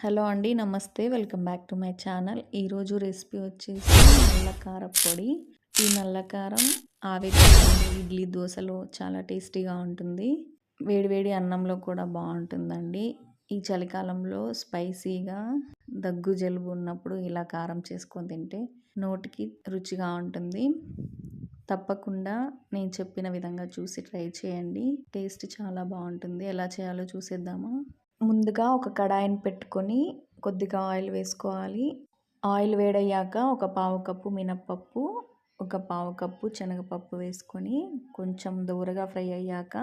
Hello అండి నమస్తే. Welcome back to my channel. ఈరోజు రెసిపీ వచ్చేసి నల్ల పొడి. ఈ నల్ల కారం ఆవిరి ఇడ్లీ దోశలో చాలా టేస్టీగా ఉంటుంది. వేడివేడి అన్నంలో కూడా బాగుంటుందండి. ఈ చలికాలంలో స్పైసీగా దగ్గు జలుబు ఉన్నప్పుడు ఇలా కారం చేసుకొని తింటే నోటికి రుచిగా ఉంటుంది. తప్పకుండా నేను చెప్పిన విధంగా చూసి ట్రై చేయండి. టేస్ట్ చాలా బాగుంటుంది. ఎలా చేయాలో చూసేద్దామా? ముందుగా ఒక కడాయిని పెట్టుకొని కొద్దిగా ఆయిల్ వేసుకోవాలి. ఆయిల్ వేడయ్యాక ఒక పావు కప్పు మినప్పప్పు ఒక పావు కప్పు శనగపప్పు వేసుకొని కొంచెం దూరగా ఫ్రై అయ్యాక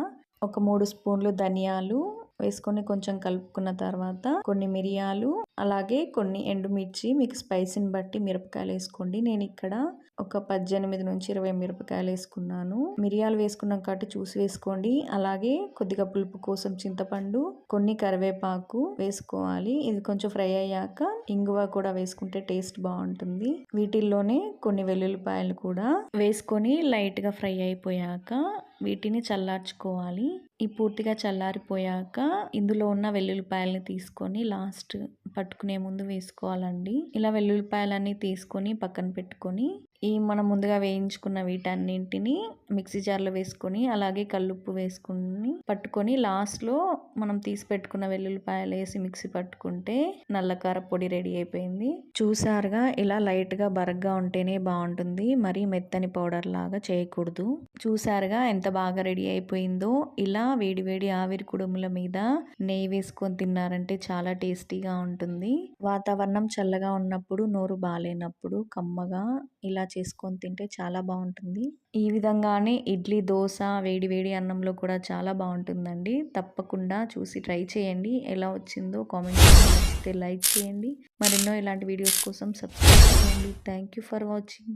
ఒక మూడు స్పూన్లు ధనియాలు వేసుకొని కొంచెం కలుపుకున్న తర్వాత కొన్ని మిరియాలు అలాగే కొన్ని ఎండుమిర్చి మీకు స్పైసీని బట్టి మిరపకాయలు వేసుకోండి. నేను ఇక్కడ ఒక పద్దెనిమిది నుంచి ఇరవై మిరపకాయలు వేసుకున్నాను. మిరియాలు వేసుకున్నాం కాబట్టి చూసి వేసుకోండి. అలాగే కొద్దిగా పులుపు కోసం చింతపండు కొన్ని కరివేపాకు వేసుకోవాలి. ఇది కొంచెం ఫ్రై అయ్యాక ఇంగువ కూడా వేసుకుంటే టేస్ట్ బాగుంటుంది. వీటిల్లోనే కొన్ని వెల్లుల్లిపాయలు కూడా వేసుకొని లైట్గా ఫ్రై అయిపోయాక వీటిని చల్లార్చుకోవాలి. ఈ పూర్తిగా చల్లారిపోయాక ఇందులో ఉన్న వెల్లుల్లిపాయలని తీసుకొని లాస్ట్ పట్టుకునే ముందు వేసుకోవాలండి. ఇలా వెల్లుల్లిపాయలన్నీ తీసుకొని పక్కన పెట్టుకొని ఈ మనం ముందుగా వేయించుకున్న వీటన్నింటిని మిక్సీ జార్లో వేసుకొని అలాగే కల్లుప్పు వేసుకుని పట్టుకొని లాస్ట్లో మనం తీసి పెట్టుకున్న వెల్లుల్లిపాయలు వేసి మిక్సీ పట్టుకుంటే నల్లకార పొడి రెడీ అయిపోయింది. చూసారుగా ఇలా లైట్గా బరగ్గా ఉంటేనే బాగుంటుంది. మరీ మెత్తని పౌడర్ లాగా చేయకూడదు. చూసారుగా ఎంత బాగా రెడీ అయిపోయిందో. ఇలా వేడివేడి ఆవిరి కుడుముల మీద నెయ్యి వేసుకొని తిన్నారంటే చాలా టేస్టీగా ఉంటుంది. వాతావరణం చల్లగా ఉన్నప్పుడు నోరు బాగాలేనప్పుడు కమ్మగా ఇలా చేసుకొని తింటే చాలా బాగుంటుంది. ఈ విధంగానే ఇడ్లీ దోశ వేడి వేడి అన్నంలో కూడా చాలా బాగుంటుందండి. తప్పకుండా చూసి ట్రై చేయండి. ఎలా వచ్చిందో కామెంట్ చేస్తే లైక్ చేయండి. మరెన్నో ఇలాంటి వీడియోస్ కోసం సబ్స్క్రైబ్ చేయండి. Thank you for watching.